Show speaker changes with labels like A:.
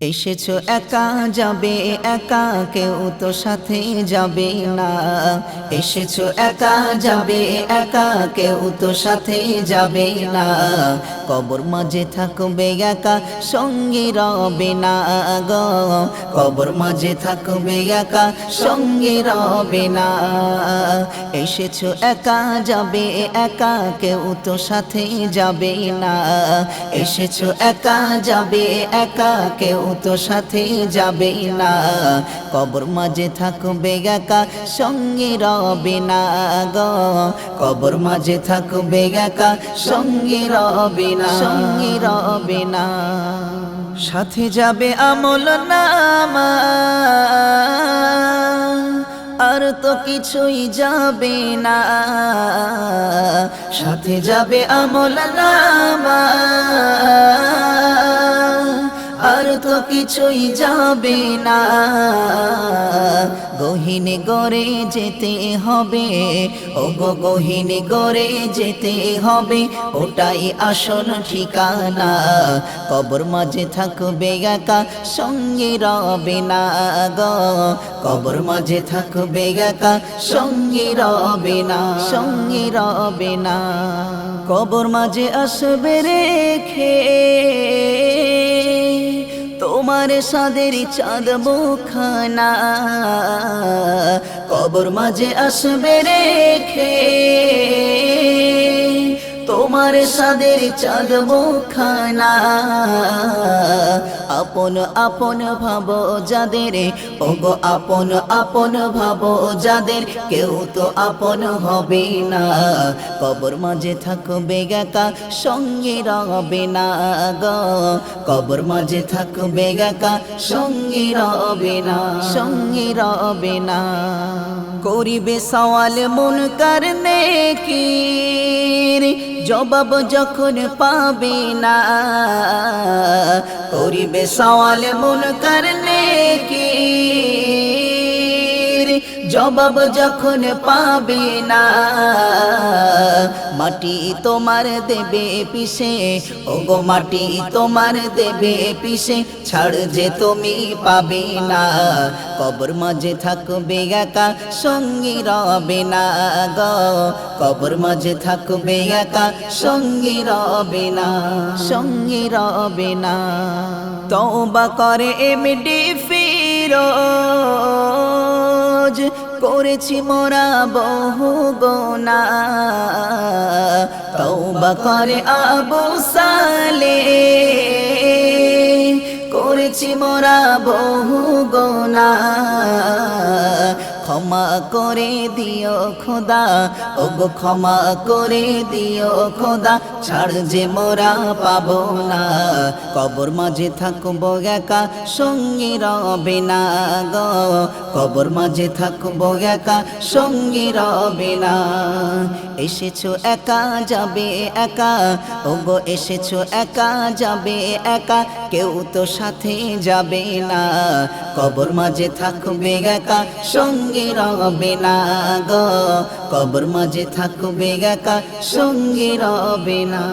A: এসেছ, একা যাবে, একা কেউ তো সাথে যাবে না। এসেছ, একা যাবে, একা কেউ তো সাথে যাবে না। কবর মাঝে থাকবে, একা সঙ্গী রবে না গ। কবর মাঝে থাকবে, একা সঙ্গী রবে না। এসেছ, একা যাবে, একা কেউ তো সাথে যাবে না। এসেছ, একা যাবে, একা কেউ তো সাথে যাবে না। কবর মাঝে থাকবে একা, সঙ্গী রবে না গ। কবর মাঝে থাকবে একা, সঙ্গী রবে না। সঙ্গী রবে না। সাথে যাবে আমল নামা। আর তো কিছুই যাবে না। সাথে যাবে আমল নামা। আর তো কিছুই যাবে না। গহিনে গড়ে যেতে হবে ও গো গহিনে গড়ে যেতে হবে, ওটাই আসল ঠিকানা। কবর মাঝে থাকবে একা, সঙ্গে রবে না গ। কবর মাঝে থাকবে একা, সঙ্গে রবে না, সঙ্গে রবে না। কবর মাঝে আসবে রেখে তোমার সাদের চাঁদ মুখানা। কবর মাঝে আসবে রেখে। তোমার সাদের চাঁদ মুখানা। আপন আপন ভাব যাদের। ওগো আপন আপন ভাব যাদের। কেউ তো আপন হবে না। কবর মাঝে থাকবে একা, সঙ্গে রবে না গ। কবর মাঝে থাকবে একা, সঙ্গে রবে না, সঙ্গে রবে না। করিবে সওয়াল মন করনে কি জবাব যখন পাবে না করিবে সওয়াল মন করনে কি জবাব যখন পাবে না, মাটি তোমার দেবে পিসে ও গো মাটি তোমার দেবে পিসে ছাড় যে তুমি পাবে না, কবর মাঝে থাকবে একা, সঙ্গী রবে না গ, কবর মাঝে থাকবে একা, সঙ্গী রবে না, সঙ্গী রবে না। তওবা করে এমডি ফিরোজ করেছি মোরা বহু গোনা। তওবা করে আবু সালে। করেছি মোরা বহু গোনা। ক্ষমা করে দিও খোদা। ওগো, ক্ষমা করে দিও খোদা। ছাড় যে মোরা পাবো না। কবর মাঝে থাকব একা, সঙ্গী রবে না গো। কবর মাঝে থাকব একা, সঙ্গী রবে না। এসেছ একা, যাবে একা। ওগো, এসেছ একা, যাবে একা। কেউ তো সাথে যাবে না। কবর মাঝে থাকবে একা সঙ্গে রবে না গ কবর মাঝে থাকবে একা সঙ্গে রবে না।